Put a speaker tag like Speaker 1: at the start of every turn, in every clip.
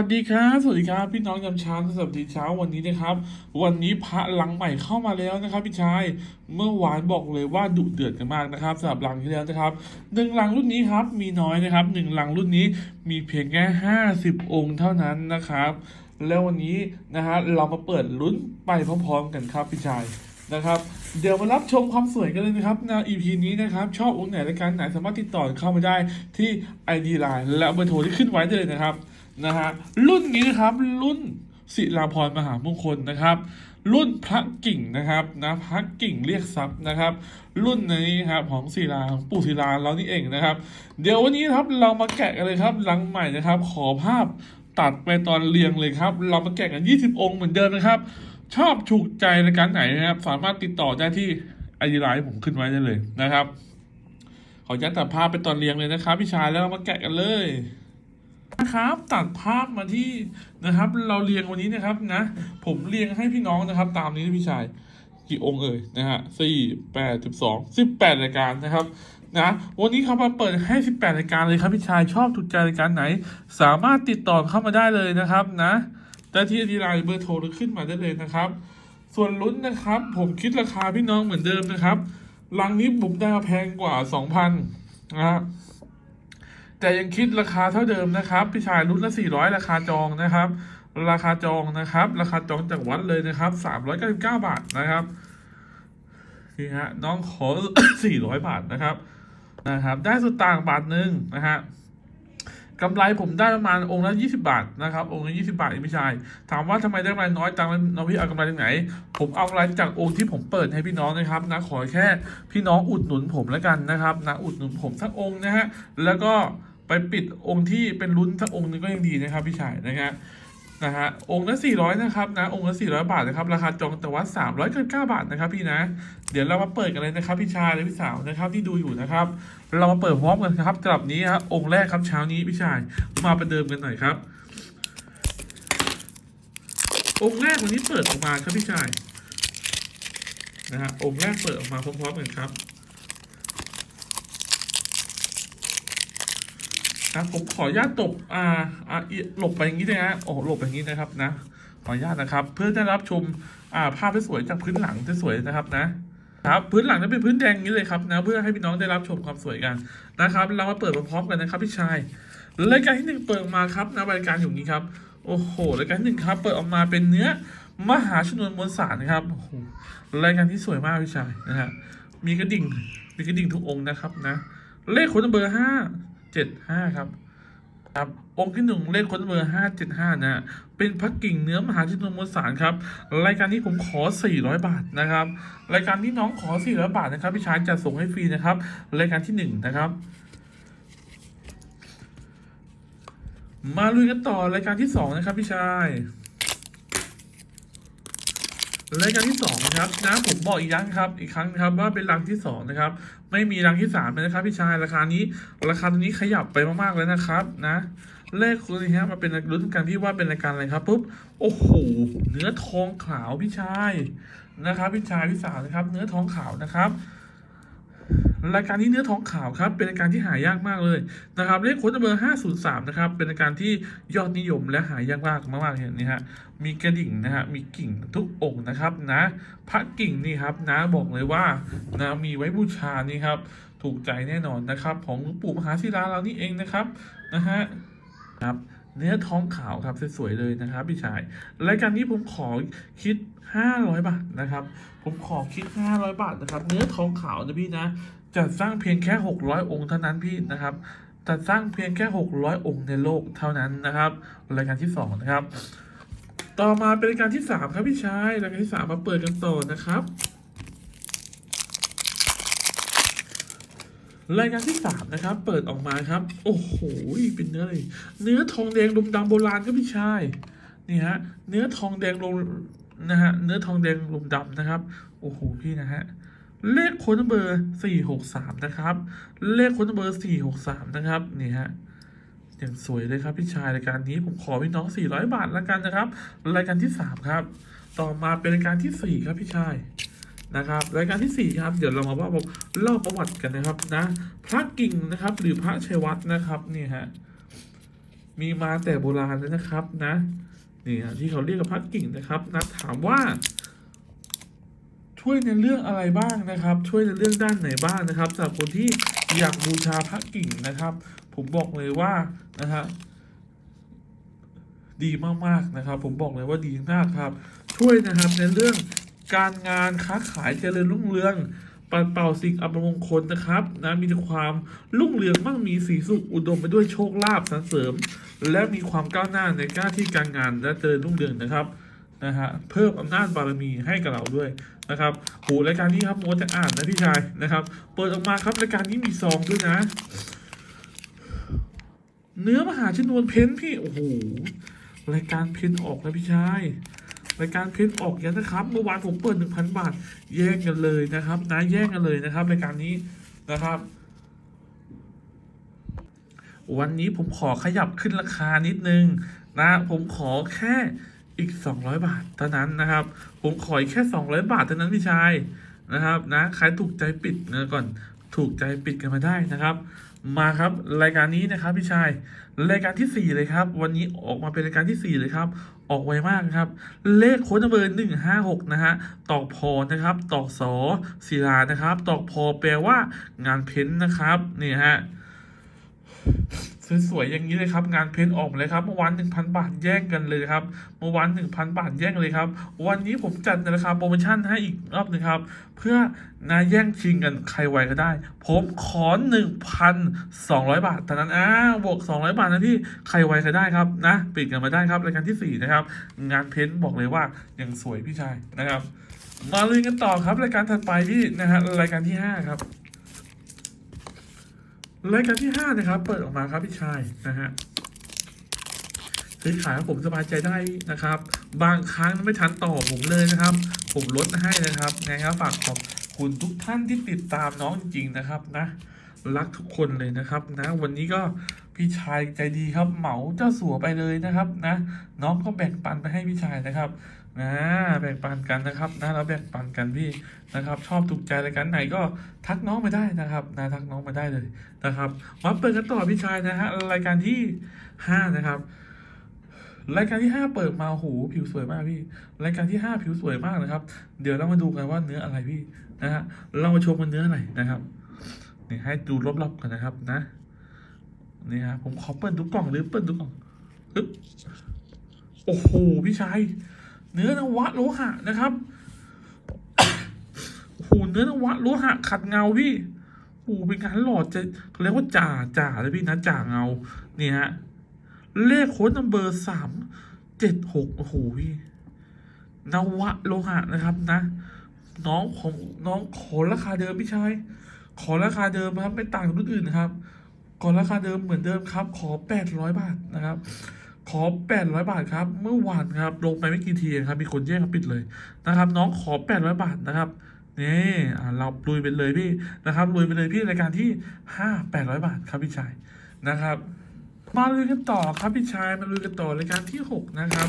Speaker 1: สวัสดีครับ สวัสดีครับ พี่น้องยามเช้าสวัสดีเช้าวันนี้นะครับ วันนี้พระลังใหม่เข้ามาแล้วนะครับ พี่ชาย เมื่อวานบอกเลยว่าดุเดือดกันมากนะครับสำหรับลังที่แล้วนะครับหนึ่งลังรุ่นนี้ครับมีน้อยนะครับหนึ่งลังรุ่นนี้มีเพียงแค่ห้าสิบองค์เท่านั้นนะครับ แล้ววันนี้นะฮะเรามาเปิดลุ้นไปพร้อมๆ กันครับพี่ชายนะครับเดี๋ยวมารับชมความสวยกันเลยนะครับใน EP นี้นะครับ ชอบองค์ไหนรายการไหนสามารถติดต่อเข้ามาได้ที่ ID Line และเบอร์โทรที่ขึ้นไว้ได้เลยนะครับ นะฮะรุ่นนี้นะครับรุ่นศิลาพรมหามงคลนะครับ รุ่นพระกิ่งนะครับนะพระกิ่งเรียกทรัพย์นะครับ รุ่นนี้ครับของศิลาของปู่ศิลาเรานี่เองนะครับ เดี๋ยววันนี้ครับเรามาแกะกันเลยครับหลังใหม่นะครับ ขอภาพตัดไปตอนเรียงเลยครับ เรามาแกะกัน 20 องค์เหมือนเดิมนะครับ ชอบถูกใจรายการไหนนะครับ สามารถติดต่อได้ที่ไอดีไลน์ผมขึ้นไว้ได้เลยนะครับ ขออนุญาตตัดภาพไปตอนเรียงเลยนะครับพี่ชายแล้วเรามาแกะกันเลย นะครับตัดภาพมาที่นะครับ เราเรียงวันนี้นะครับนะ ผมเรียงให้พี่น้องนะครับ ตามนี้นะพี่ชายกี่องค์เอ่ยนะฮะสี่แปดสิบสองสิบแปดรายการนะครับนะวันนี้เขามาเปิดให้สิบแปดรายการเลยครับพี่ชายชอบถูกใจรายการไหน สามารถติดต่อเข้ามาได้เลยนะครับนะได้ที่ดีไลน์เบอร์โทรขึ้นมาได้เลยนะครับ ส่วนลุ้นนะครับ ผมคิดราคาพี่น้องเหมือนเดิมนะครับลังนี้ผมได้แพงกว่าสองพันนะครับ แต่ยังคิดราคาเท่าเดิมนะครับ พี่ชายรุ่นละสี่ร้อยราคาจองนะครับ ราคาจองนะครับ ราคาจองจากวัดเลยนะครับสามร้อยเก้าสิบาทนะครับนี่ฮะน้องขอสี่ร้อยบาทนะครับนะครับ ได้สุดต่างบาทหนึ่งนะฮะกำไรผมได้ประมาณองค์ละยี่สิบาทนะครับ องค์ละยี่สิบาทพี่ชาย ถามว่าทำไมได้กำไรน้อยจังน้องพี่เอากำไรจากไหน ผมเอากำไรจากองค์ที่ผมเปิดให้พี่น้องนะครับนะขอแค่พี่น้องอุดหนุนผมแล้วกันนะครับนะอุดหนุนผมสักองค์นะฮะแล้วก็ ไปปิดองค์ที่เป็นลุ้นสักองค์หนึงก็ยังดีนะครับพี่ชายนะฮะนะฮะองค์ละ400 นะครับนะองค์ละ400 บาทนะครับ ราคาจองแต่ว่า399บาทนะครับพี่นะ เดี๋ยวเรามาเปิดกันเลยนะครับพี่ชายและพี่สาวนะครับที่ดูอยู่นะครับ เรามาเปิดพร้อมกันครับสำหรับนี้ครับองค์แรกครับเช้านี้พี่ชายมาประเดิมกันหน่อยครับ องค์แรกวันนี้เปิดออกมาครับพี่ชายนะฮะองค์แรกเปิดออกมาพร้อมๆกันครับ ครับผมขออนุญาตตบอ่าอ่าหลบไปอย่างนี้เลยฮะโอ้โหหลบไปอย่างนี้นะครับนะขออนุญาตนะครับ เพื่อจะรับชมอ่าภาพที่สวยจากพื้นหลังที่สวยนะครับนะครับพื้นหลังจะเป็นพื้นแดงนี้เลยครับนะเพื่อให้พี่น้องได้รับชมความสวยกันนะครับ เรามาเปิดพร้อมกันนะครับพี่ชายรายการที่หนึ่งเปิดออกมาครับนะรายการอยู่นี้ครับโอ้โหรายการที่หนึ่งครับ เปิดออกมาเป็นเนื้อมหาชนวนมวลสารนะครับโอ้โหรายการที่สวยมากพี่ชายนะฮะมีกระดิ่งมีกระดิ่งทุกองค์นะครับนะเลขคนเบอร์ห้า เจ็ดห้าครับครับองค์ที่หนึ่งเลขค้นเบอร์ห้าเจ็ดห้านะ เป็นพักกิ่งเนื้อมหาชนมวลสารครับ รายการนี้ผมขอ400บาทนะครับ รายการที่น้องขอ400บาทนะครับพี่ชายจะส่งให้ฟรีนะครับ รายการที่หนึ่งนะครับมาลุยกันต่อรายการที่สองนะครับพี่ชาย รายการที่สองนะครับนะผมบอกอีกครั้งครับอีกครั้งครับว่าเป็นรังที่สองนะครับไม่มีรังที่สามเลยนะครับ พี่ชายราคานี้ราคาตัวนี้ขยับไปมากๆเลยนะครับนะเลขคุณนี่ฮะมาเป็นรุ่นกันพี่ว่าเป็นรายการอะไรครับปุ๊บโอ้โหเนื้อทองขาวพี่ชายนะครับ พี่ชายพี่สาวนะครับ เนื้อทองขาวนะครับ รายการนี้เนื้อท้องขาวครับเป็นรายการที่หายากมากเลยนะครับเลขค้ดเบอร์503นะครับเป็นรายการที่ยอดนิยมและหายากมากมากๆเลยนี่ฮะมีกระดิ่งนะฮะมีกิ่งทุกองค์นะครับนะพระกิ่งนี่ครับนะบอกเลยว่านะมีไว้บูชานี่ครับถูกใจแน่นอนนะครับ ของหลวงปู่มหาศิลาเรานี่เองนะครับนะฮะครับเนื้อท้องขาวครับสวยๆเลยนะครับพี่ชายรายการนี้ผมขอคิด 500 บาทนะครับ ผมขอคิด 500 บาทนะครับ เนื้อท้องขาวนะพี่นะ จัดสร้างเพียงแค่ 600 องค์เท่านั้นพี่นะครับจัดสร้างเพียงแค่ 600 องค์ในโลกเท่านั้นนะครับ รายการที่สองนะครับ ต่อมาเป็นรายการที่สามครับพี่ชายรายการที่สามมาเปิดกันต่อนะครับ รายการที่สามนะครับ เปิดออกมาครับ โอ้โหเป็นเนื้อเลยเนื้อทองแดงลมดำโบราณครับพี่ชายนี่ฮะเนื้อทองแดงลมนะฮะเนื้อทองแดงลมดำนะครับโอ้โหพี่นะฮะ เลขค้ดเบอร์สี่หกสามนะครับ เลขค้ดเบอร์สี่หกสามนะครับ นี่ฮะอย่างสวยเลยครับพี่ชายรายการนี้ผมขอพี่น้อง 400 บาทล้วกันนะครับ รายการที่ 3 ครับ ต่อมาเป็นรายการทีสี่4 ครับพี่ชายนะครับ รายการทีสี่ 4 ครับ เดี๋ยวเรามาว่าเล่าประวัติกันนะครับนะ พระกิ่งนะครับ หรือพระชัยวัฒน์นะครับนี่ฮะมีมาแต่โบราณแล้วนะครับนะนี่ฮะที่เขาเรียกกันพระกิ่งนะครับนะถามว่า ช่วยในเรื่องอะไรบ้างนะครับ ช่วยในเรื่องด้านไหนบ้างนะครับสำหรับคนที่อยากบูชาพระกิ่งนะครับ ผมบอกเลยว่านะฮะดีมากๆนะครับ ผมบอกเลยว่าดีมากครับ ช่วยนะครับในเรื่องการงานค้าขายเจริญรุ่งเรืองปัดเป่าสิ่งอัปมงคลนะครับนะมีความรุ่งเรืองมั่งมีสีสุขอุดมไปด้วยโชคลาภสรรเสริม และมีความก้าวหน้าในหน้าที่การงานและเจริญรุ่งเรืองนะครับ นะฮะเพิ่มอำนาจบารมีให้กับเราด้วยนะครับโหรายการนี้ครับโมจะอ่านนะพี่ชายนะครับ เปิดออกมาครับรายการนี้มีซองด้วยนะ เนื้อมหาชนวนเพ้นท์พี่โอ้โหรายการเพ้นท์ออกแล้วพี่ชายรายการเพ้นท์ออกยังนะครับ เมื่อวานผมเปิดหนึ่งพันบาท แย่งกันเลยนะครับนะแย่งกันเลยนะครับรายการนี้นะครับวันนี้ผมขอขยับขึ้นราคานิดนึงนะ ผมขอแค่ อีก 200 บาทเท่านั้นนะครับ ผมขออีกแค่ 200 บาทเท่านั้นพี่ชายนะครับนะใครถูกใจปิดนก่อนถูกใจปิดกันมาได้นะครับ มาครับรายการนี้นะครับพี่ชายรายการที่ 4 เลยครับ วันนี้ออกมาเป็นรายการที่ 4 เลยครับ ออกไวมากครับ เลขโค้ดเบอร์หนึ่งห้าหกนะฮะตอกพอนะครับตอกสอศิลานะครับตอกพอแปลว่างานเพ้นนะครับนี่ฮะ สวยๆอย่างนี้เลยครับ งานเพ้นท์ออกเลยครับเมื่อวานหนึ่งพันบาทแย่งกันเลยครับเมื่อวานหนึ่งพันบาทแย่งเลยครับ วันนี้ผมจัดในราคาโปรโมชั่นให้อีกรอบหนึ่งครับ เพื่อนาแย่งชิงกันใครไวก็ได้ ผมขอหนึ่งพันสองร้อยบาทเท่านั้นอ่าบวกสองร้อยบาทนะพี่ใครไวก็ได้ครับนะปิดกันมาได้ครับรายการที่สี่นะครับ งานเพ้นท์บอกเลยว่ายังสวยพี่ชายนะครับ มาเลยกันต่อครับรายการถัดไปพี่นะฮะรายการที่ห้าครับ รายการที่ห้านะครับ เปิดออกมาครับพี่ชายนะฮะซื้อขายให้ผมสบายใจได้นะครับ บางครั้งไม่ทันต่อผมเลยนะครับ ผมลดให้นะครับไงครับฝากขอบคุณทุกท่านที่ติดตามน้องจริงๆนะครับนะรักทุกคนเลยนะครับนะ วันนี้ก็พี่ชายใจดีครับเหมาเจ้าสัวไปเลยนะครับนะ น้องก็แบ่งปันไปให้พี่ชายนะครับ นะแบ่งปันกันนะครับนะแล้วแบ่งปันกันพี่นะครับ ชอบถูกใจรายการไหนก็ทักน้องมาได้นะครับนะทักน้องมาได้เลยนะครับมาเปิดกันต่อพี่ชายนะฮะรายการที่ห้านะครับรายการที่ห้าเปิดมาโอ้โหผิวสวยมากพี่ รายการที่ห้าผิวสวยมากนะครับ เดี๋ยวเรามาดูกันว่าเนื้ออะไรพี่นะฮะเรามาชมกันเนื้ออะไรนะครับนี่ให้ดูรอบๆกันนะครับนะนี่ฮะผมขอเปิดดูกล่องหรือเปิดดูกล่องโอ้โหพี่ชาย เนื้อนวะโลหะนะครับโอ้โหเนื้อนวะโลหะขัดเงาพี่โอ้โหเป็นการหลอดจะเขาเรียกว่าจ่าจ่าเลยพี่นะจ่าเงาเนี่ยฮะเลขโค้ดนัมเบอร์สามเจ็ดหกโอ้โหพี่นวะโลหะนะครับนะ น้องของน้องขอราคาเดิมพี่ชายขอราคาเดิมครับไม่ต่างกับรุ่นอื่นนะครับขอราคาเดิมเหมือนเดิมครับ ขอแปดร้อยบาทนะครับ ขอแปดร้อยบาทครับ เมื่อวานครับ ลงไปไม่กี่ทีครับ มีคนแย่งครับปิดเลยนะครับ น้องขอแปดร้อยบาทนะครับนี่เราลุยไปเลยพี่นะครับลุยไปเลยพี่รายการที่ห้าแปดร้อยบาทครับพี่ชายนะครับ มาลุยกันต่อครับพี่ชายมาลุยกันต่อรายการที่หกนะครับ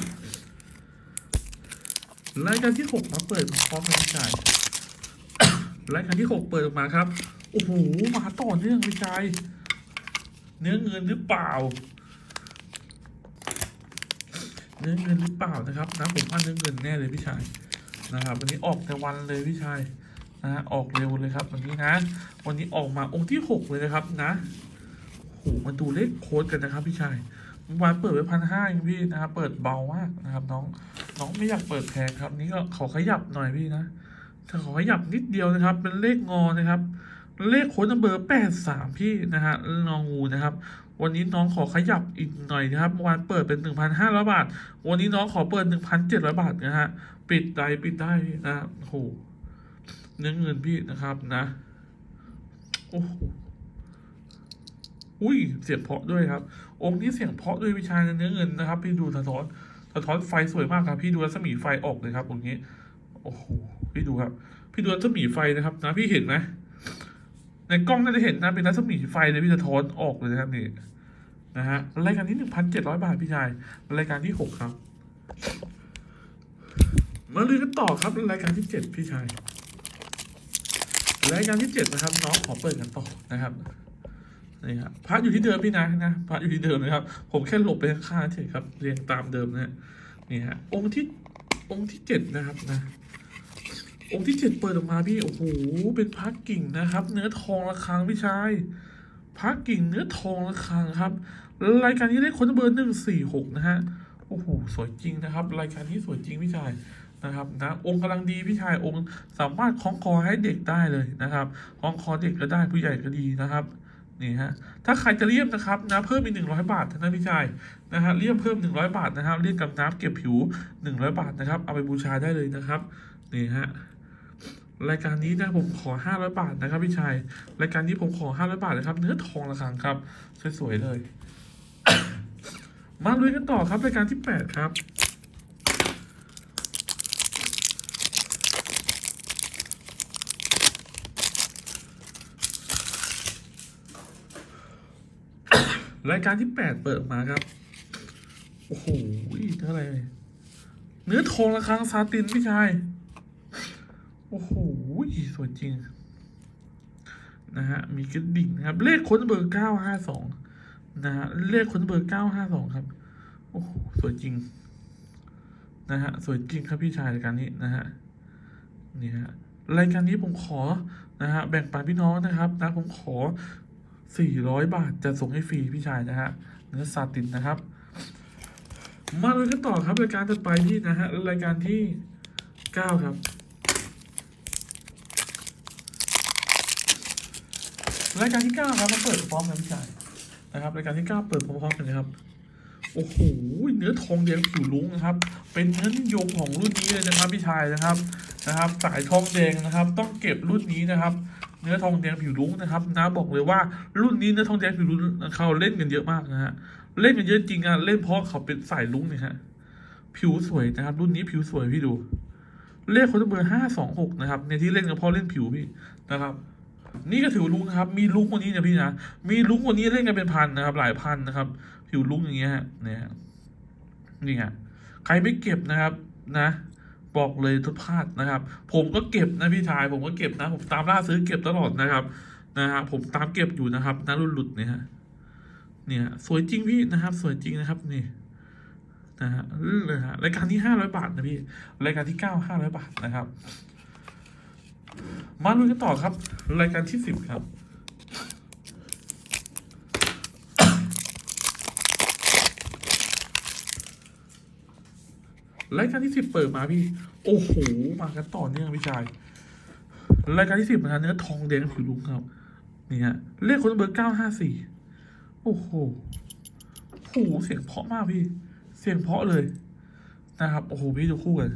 Speaker 1: รายการที่หกมาเปิดพร้อมกันพี่ชายรายการที่หกเปิดออกมาครับโอ้โหมาต่อเนื่องพี่ชายเนื้อเงินหรือเปล่า เนื้อเงินหรือเปล่านะครับนะผมว่าเนื้อเงินแน่เลยพี่ชายนะครับวันนี้ออกแต่วันเลยพี่ชายนะฮะออกเร็วเลยครับวันนี้นะ วันนี้ออกมาองค์ที่หกเลยนะครับนะโหมาดูเลขโค้ดกันนะครับ พี่ชายเมื่อวานเปิดไว้พันห้าเองพี่นะครับเปิดเบามากนะครับ น้องน้องไม่อยากเปิดแพงครับ นี่ก็ขอขยับหน่อยพี่นะถ้าขอขยับนิดเดียวนะครับ เป็นเลขงอนะครับ เลขโค้ดเบอร์แปดสามพี่นะฮะงองูนะครับ วันนี้น้องขอขยับอีกหน่อยนะครับวานเปิดเป็นหนึ่งพันห้าร้อยบาท วันนี้น้องขอเปิดหนึ่งพันเจ็ดร้อยบาทนะฮะ ปิดได้ปิดได้นะโอ้โหเนื้อเงินพี่นะครับนะโอ้โหอุ้ยเสียงเพาะด้วยครับ องค์นี้เสียงเพาะด้วยวิชาเนื้อเงินนะครับ พี่ดูสะท้อนสะท้อนไฟสวยมากครับ พี่ดูรัศมีไฟออกเลยครับตรงนี้ โอ้โหพี่ดูครับ พี่ดูรัศมีไฟนะครับ นะพี่เห็นไหม ในกล้องน่าจะเห็นนะเป็นรัศมีไฟเลยพี่สะท้อนออกเลยนะครับนี่นะฮะรายการที่หนึ่งพันเจ็ดร้อยบาทพี่ชายรายการที่หกครับมาลุยกันต่อครับรายการที่เจ็ดพี่ชายรายการที่เจ็ดนะครับ น้องขอเปิดกันต่อนะครับนี่ครับพระอยู่ที่เดิมพี่นะนะพระอยู่ที่เดิมนะครับ ผมแค่หลบไปข้างๆเฉยครับ เรียงตามเดิมนะนี่ฮะองค์ที่องค์ที่เจ็ดนะครับนะ องค์ที่เจ็ดเปิดออกมาพี่ โอ้โห เป็นพระกิ่งนะครับ เนื้อทองระฆังพี่ชายพระกิ่งเนื้อทองระฆังครับ รายการนี้ได้คนเบอร์หนึ่งสี่หกนะฮะ โอ้โห สวยจริงนะครับ รายการนี้สวยจริงพี่ชายนะครับนะองค์กำลังดีพี่ชายองค์สามารถคล้องคอให้เด็กได้เลยนะครับคล้องคอเด็กก็ได้ผู้ใหญ่ก็ดีนะครับนี่ฮะถ้าใครจะเลี่ยมนะครับนะเพิ่มอีกหนึ่งร้อยบาทนะพี่ชายนะฮะเลี่ยมเพิ่มหนึ่งร้อยบาทนะครับเลี่ยมกับน้ำเก็บผิวหนึ่งร้อยบาทนะครับเอาไปบูชาได้เลยนะครับนี่ฮะ รายการนี้นะผมขอห้าร้อยบาทนะครับพี่ชาย รายการนี้ผมขอห้าร้อยบาทนะครับ เนื้อทองระฆังครับ สวยๆเลย มาลุยกันต่อครับ รายการที่แปดครับ รายการที่แปดเปิดมาครับ โอ้โหเท่าไหร่เนื้อทองระฆังซาตินพี่ชาย โอ้โหสวยจริง นะฮะ มีกระดิ่งนะครับ เลขค้นเบอร์เก้าห้าสองนะฮะ เลขค้นเบอร์เก้าห้าสองครับ โอ้โห สวยจริง นะฮะ สวยจริงครับพี่ชายรายการนี้นะฮะ นี่ฮะ รายการนี้ผมขอ นะฮะ แบ่งปันพี่น้องนะครับนะ ผมขอสี่ร้อยบาทจะส่งให้ฟรีพี่ชายนะฮะ เนื้อซาตินนะครับ มาเลยกันต่อครับรายการต่อไปที่นะฮะ รายการที่เก้าครับ รายการที่เก้าครับมาเปิดพร้อมกันพี่ชายนะครับรายการที่เก้าเปิดพร้อมๆกันเลยครับโอ้โหเนื้อทองแดงผิวลุ้งนะครับ เป็นเนื้อนิยมของรุ่นนี้เลยนะครับพี่ชายนะครับนะครับ สายทองแดงนะครับ ต้องเก็บรุ่นนี้นะครับ เนื้อทองแดงผิวลุ้งนะครับนะบอกเลยว่ารุ่นนี้เนื้อทองแดงผิวลุ้งเขาเล่นกันเยอะมากนะฮะเล่นกันเยอะจริงอะเล่นเพราะเขาเป็นสายลุ้งเนี่ยฮะผิวสวยนะครับ รุ่นนี้ผิวสวยพี่ดูเลขคนเบอร์ห้าสองหกนะครับในที่เล่นกันเพราะเล่นผิวพี่นะครับ นี่ก็ถือลุงนะครับ มีลุงกวันนี้นะพี่นะ มีลุงกวันนี้เล่นกันเป็นพันนะครับ หลายพันนะครับ ผิวลุงอย่างเงี้ยเนี่ยฮะนี่ฮะใครไม่เก็บนะครับ นะ บอกเลยทุกพลาดนะครับ ผมก็เก็บนะพี่ชาย ผมก็เก็บนะ ผมตามล่าซื้อเก็บตลอดนะครับ นะฮะผมตามเก็บอยู่นะครับนะหลุดเนี่ยฮะเนี่ย สวยจริงพี่นะครับ สวยจริงนะครับนี่นะฮะเลยฮะรายการที่ห้าร้อยบาทนะพี่ รายการที่เก้าห้าร้อยบาทนะครับ มาลุยกันต่อครับ รายการที่สิบครับ รายการที่สิบเปิดมาพี่ โอ้โห มากันต่อเนื่องพี่ชาย รายการที่สิบนะเนื้อทองแดงผิวลุงครับ นี่ฮะเลขคนเบอร์เก้าห้าสี่โอ้โหโอ้โหเสียงเพราะมากพี่ เสียงเพราะเลยนะครับ โอ้โห พี่ดูคู่กัน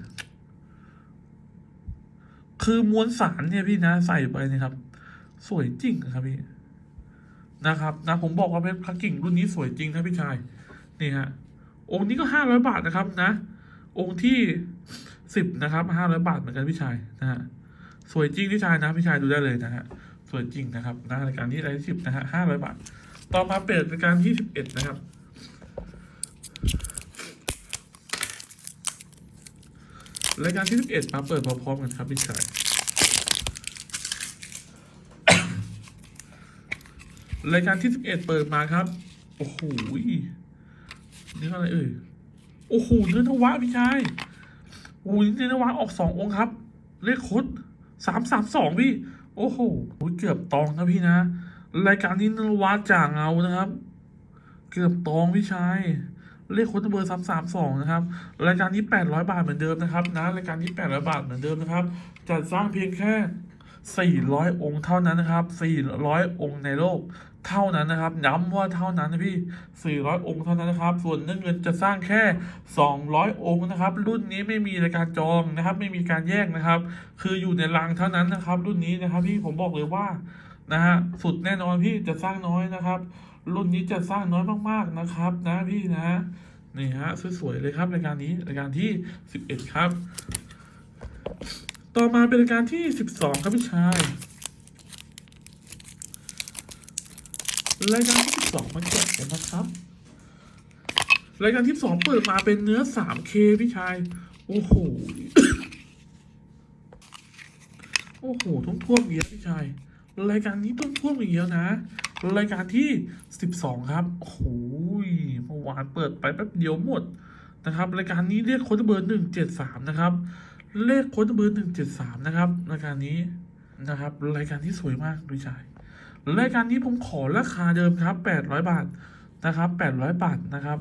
Speaker 1: คือมวลสารเนี่ยพี่นะใส่ไปนะครับ สวยจริงครับพี่นะครับนะผมบอกว่าเป็นพระกิ่งรุ่นนี้สวยจริงนะพี่ชายนี่ฮะองค์นี้ก็ห้าร้อยบาทนะครับนะ องค์ที่สิบนะครับห้าร้อยบาทเหมือนกันพี่ชายนะฮะสวยจริงพี่ชายนะพี่ชายดูได้เลยนะฮะสวยจริงนะครับนะรายการที่รายที่สิบนะฮะห้าร้อยบาท ต่อมาเปิดรายการที่สิบเอ็ดนะครับรายการที่สิบเอ็ดมาเปิดพร้อมๆกันครับพี่ชาย รายการที่สิบเอ็ดเปิดมาครับ โอ้โหเนื้ออะไรเอ่ย โอ้โหเนื้อนวะพี่ชายโอ้โหเนื้อนวะออกสององค์ครับ เลขคดสามสามสองพี่ โอ้โหเกือบตองนะพี่นะ รายการนี้นวะจ่างเงานะครับ เกือบตองพี่ชาย เลขค้ดเบอร์สามสามสองนะครับ รายการนี้แปดร้อยบาทเหมือนเดิมนะครับนะ รายการนี้แปดร้อยบาทเหมือนเดิมนะครับ จัดสร้างเพียงแค่สี่ร้อยองค์เท่านั้นนะครับสี่ร้อยองค์ในโลก เท่านั้นนะครับ ย้ำว่าเท่านั้นนะพี่สี่ร้องค์เท่านั้นนะครับ ส่วนเรื่องเงินจะสร้างแค่สองร้องค์นะครับ รุ่นนี้ไม่มีรายการจองนะครับ ไม่มีการแยกนะครับ คืออยู่ในรังเท่านั้นนะครับ รุ่นนี้นะครับ พี่ผมบอกเลยว่านะฮะสุดแน่นอนพี่จะสร้างน้อยนะครับ รุ่นนี้จะสร้างน้อยมากๆนะครับ นะพี่นะนี่ฮะสวยๆเลยครับรายการนี้รายการที่สิบเอ็ดครับ ต่อมาเป็นรายการที่สิบสองครับพี่ชาย รายการที่สองมาแกะกันนะครับรายการที่สองเปิดมาเป็นเนื้อสามเคพี่ชาย โอ้โห โอ้โหท่วมท่วมๆอีกแล้วพี่ชาย รายการนี้ท่วมท่วมๆอีกแล้วนะ รายการที่สิบสองครับ โอ้โหเมื่อวานเปิดไปแป๊บเดียวหมดนะครับ รายการนี้เรียกโค้ดเบอร์หนึ่งเจ็ดสามนะครับ เลขโค้ดเบอร์หนึ่งเจ็ดสามนะครับ รายการนี้นะครับ รายการที่สวยมากดูชาย รายการนี้ผมขอราคาเดิมครับแปดร้อยบาทนะครับแปดร้อยบาทนะครับ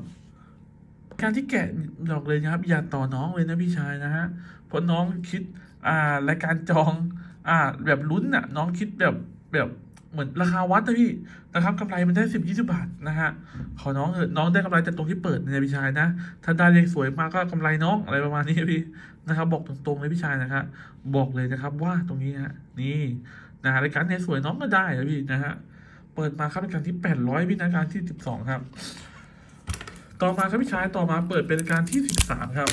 Speaker 1: การที่แกะบอกเลยนะครับ อย่าต่อน้องเลยนะพี่ชายนะฮะเพราะน้องคิดอ่ารายการจองอ่าแบบลุ้นน่ะน้องคิดแบบแบบเหมือนราคาวัดนะพี่นะครับกำไรมันได้สิบยี่สิบาทนะฮะขอน้องเถอน้องได้กำไรจากตรงที่เปิดเนี่ยพี่ชายนะถ้าได้เลขสวยมากก็กำไรน้องอะไรประมาณนี้พี่นะครับ บอกตรงๆเลยพี่ชายนะครับบอกเลยนะครับว่าตรงนี้ฮะนี่ นะฮะรายการเนี่ยสวยน้องก็ได้นะพี่นะฮะเปิดมาครับรายการที่แปดร้อยพี่นะการที่สิบสองครับ ต่อมาครับพี่ชายต่อมาเปิดเป็นรายการที่สิบสามครับ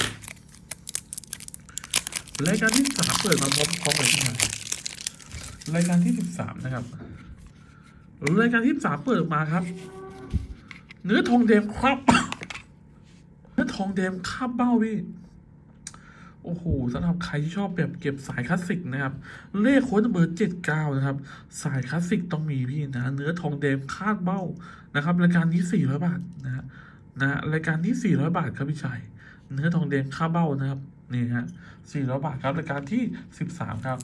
Speaker 1: รายการที่สามเปิดมาพร้อมพร้อมกับที่ไหนรายการที่สิบสามนะครับรายการที่สามเปิดมาครับ เนื้อทองแดงครับ เนื้อทองแดงคาบเบ้าพี่ โอ้โหสำหรับใครที่ชอบแบบเก็บสายคลาสสิกนะครับ เลขโค้ดเบอร์เจ็ดเก้านะครับ สายคลาสสิกต้องมีพี่นะ เนื้อทองแดงคาดเบ้านะครับ รายการนี้สี่ร้อยบาทนะฮะนะรายการที่สี่ร้อยบาทครับพี่ชายเนื้อทองแดงค่าเบ้านะครับนี่ฮะสี่ร้อยบาทครับรายการที่สิบสามครับ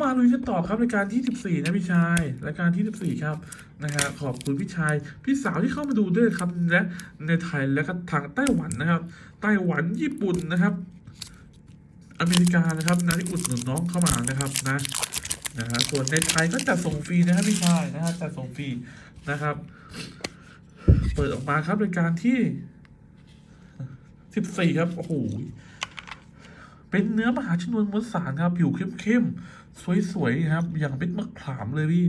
Speaker 1: มาลุยกันต่อครับรายการที่สิบสี่นะพี่ชายรายการที่สิบสี่ครับนะฮะขอบคุณพี่ชาย พี่สาวที่เข้ามาดูด้วยครับและในไทยและก็ทางไต้หวันนะครับ ไต้หวันญี่ปุ่นนะครับ อเมริกานะครับนะที่อุดหนุนน้องเข้ามานะครับนะนะฮะส่วนในไทยก็จัดส่งฟรีนะครับพี่ชายนะฮะจัดส่งฟรีนะครับ เปิดออกมาครับรายการที่สิบสี่ครับโอ้โหเป็นเนื้อมหาชนวนมวลสารครับผิวเข้มๆสวยๆครับ อย่างเป็นมะขามเลยพี่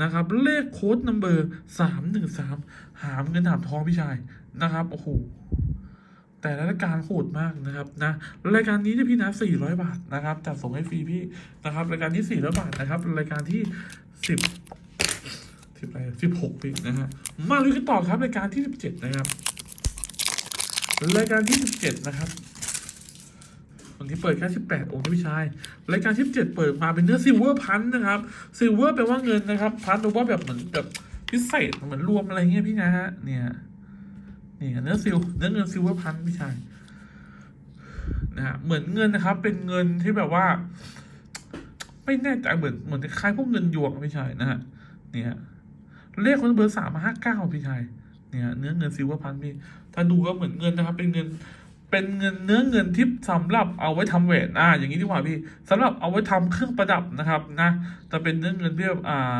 Speaker 1: นะครับ เลขโค้ดนัมเบอร์สามหนึ่งสามหามเงินหามทองพี่ชายนะครับโอ้โห แต่ละรายการโหดมากนะครับนะรายการนี้เนี่พี่นะสี่ร้อยบาทนะครับจัดส่งให้ฟรีพี่นะครับ รายการที่สี่ร้อยบาทนะครับ รายการที่สิบสิบอะไรสิบหกปีนะฮะมาลุยกันต่อครับรายการที่สิบเจ็ดนะครับรายการที่สิบเจ็ดนะครับวันนี้เปิดแค่สิบแปดองค์นะพี่ชาย รายการที่เจ็ดเปิดมาเป็นเนื้อซิลเวอร์พันนะครับ ซิลเวอร์แปลว่าเงินนะครับ พันแปลว่าแบบเหมือนแบบพิเศษเหมือนรวมอะไรเงี้ยพี่นะฮะ เนี่ย นี่เนื้อซิลเนื้อเงินซิลเวอร์พันพี่ชายนะฮะเหมือนเงินนะครับ เป็นเงินที่แบบว่า ไม่แน่ใจเหมือนเหมือนคล้ายพวกเงินหยวกพี่ชายนะฮะเนี่ยเลขคนเบอร์สามห้าเก้าพี่ชายเนี่ยเนื้อเงินซิลเวอร์พันพี่ถ้าดูก็เหมือนเงินนะครับ เป็นเงินเป็นเงินเนื้อเงินที่สำหรับเอาไว้ทำแหวนอ่า อย่างนี้ดีกว่าพี่สำหรับเอาไว้ทำเครื่องประดับนะครับ นะจะเป็นเนื้อเงินที่แบบอ่า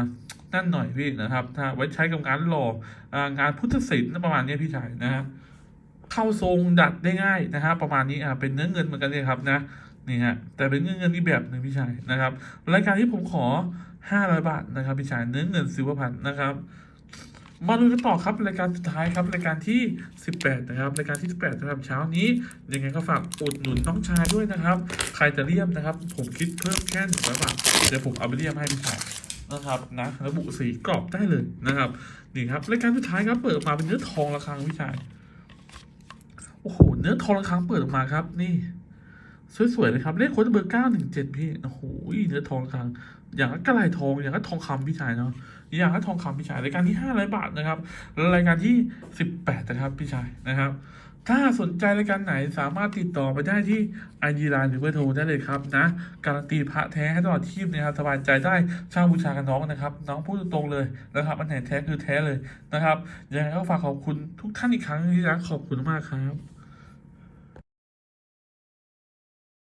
Speaker 1: นั่นหน่อยพี่นะครับ ถ้าไว้ใช้กับงานหล่ออ่างานพุทธศิลป์ประมาณนี้พี่ชายนะฮะเข้าทรงดัดได้ง่ายนะฮะประมาณนี้อ่าเป็นเนื้อเงินเหมือนกันเลยครับนะนี่ฮะแต่เป็นเนื้อเงินที่แบบหนึ่งพี่ชายนะครับ รายการที่ผมขอห้าร้อยบาทนะครับพี่ชายเนื้อเงินซิลเวอร์พันนะครับมาดูกันต่อครับรายการสุดท้ายครับรายการที่ 18 นะครับรายการที่ 18นะครับเช้านี้ยังไงก็ฝากอุดหนุนน้องชายด้วยนะครับ ใครจะเลี่ยมนะครับ ผมคิดเพิ่มแค่หนึ่งร้อยบาทเดี๋ยวผมเอาไปเลี่ยมให้พี่ชาย นะครับนะระบุสีกรอบได้เลยนะครับนี่ครับรายการสุดท้ายครับเปิดมาเป็นเนื้อทองระฆังพี่ชายโอ้โหเนื้อทองระฆังเปิดออกมาครับ นี่ สวยๆเลยครับเลขโค้ดเบอร์เก้าหนึ่งเจ็ดพี่โอ้โหเนื้อทองระฆัง อย่างก็กระไรทองอย่างก็ทองคำพี่ชายเนาะอย่างก็ทองคำพี่ชายรายการที่ห้าร้อยบาทนะครับรายการที่สิบแปดนะครับพี่ชายนะครับ ถ้าสนใจรายการไหนสามารถติดต่อไปได้ที่ไอจีไลน์หรือเบอร์โทรได้เลยครับนะ การันตีพระแท้ให้ตลอดทีพนะครับสบายใจได้ช่าบูชากันน้องนะครับ น้องพูดตรงเลยนะครับอันไหนแท้คือแท้เลยนะครับยังไงก็ฝากขอบคุณทุกท่านอีกครั้งที่รักขอบคุณมากครับ